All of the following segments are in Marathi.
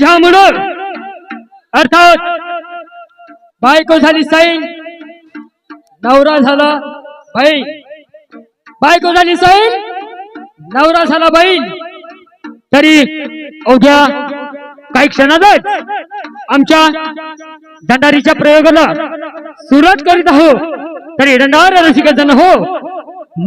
जा म्हणून. अर्थात बायको झाली सैन नवरा झाला बहीण बायको झाली सैन नवरा झाला बहीण तरी अवघ्या काही क्षणातच आमच्या दंडारीच्या प्रयोगाला सुरुवात करीत आहो तरी दंडार रसिक जण हो.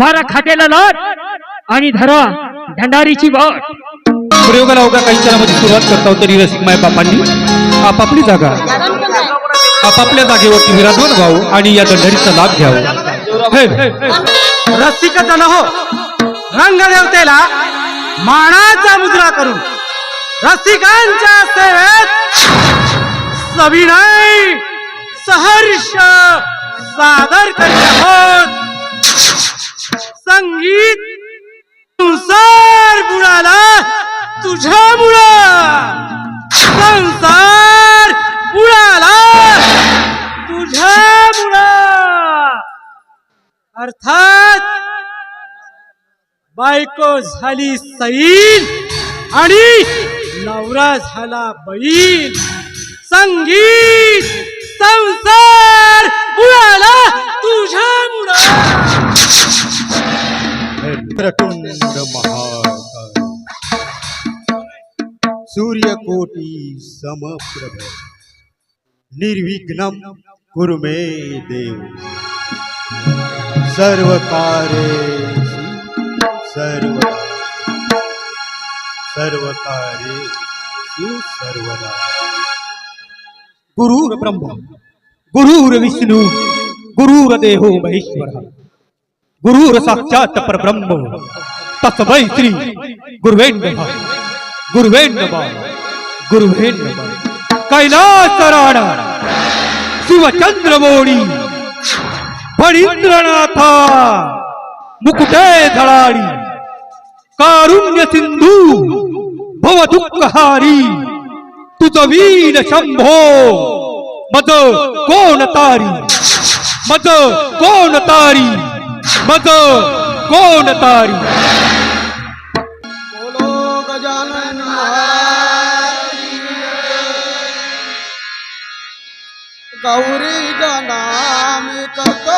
मारा खाटेला लाट आणि धरा दंडारीची वाट. प्रयोगाला अवघ्या काही क्षणामध्ये सुरुवात करता तरी रसिक माय बापांनी. आपापली जागा. आपापल्या जागेवरती विराजमान व्हावं आणि या दंडरीचा लाभ घ्यावा. रसिक जन हो. रंगदेवतेला मानाचा मुद्रा करून रसिकांच्या सेवेत सविनय सहर्ष सादर करीत आहोत. संगीत संसार बुडाला तुझ्यामुळं संसार उडाला तुझ्यामुळं अर्थात बायको झाली सैल आणि नवरा झाला बैल संगीत संसार उडाला तुझ्यामुळं प्रकुंड महाकाय सूर्यकोटी समप्रभ। निर्विघ्नं कुर्मे देव। सर्व कार्ये सर्व सर्व कार्ये सर्वदा। गुरुर ब्रह्म गुरुर विष्णू गुरुर देहो महेश्वर। गुरुर साक्षात परब्रह्म। तस्मै श्री गुरुवेंद्र नमः गुरुवेण नमः गुरुवेण कैलास राणा शिवचंद्रमोणी फणींद्रनाथा मुकुटे धळाडी कारुण्य सिंधू भव दुःखहारी तुझ वीर शंभो मज कोण तारी मज कोण तारी मज कोण तारी। गौरी गणाम करतो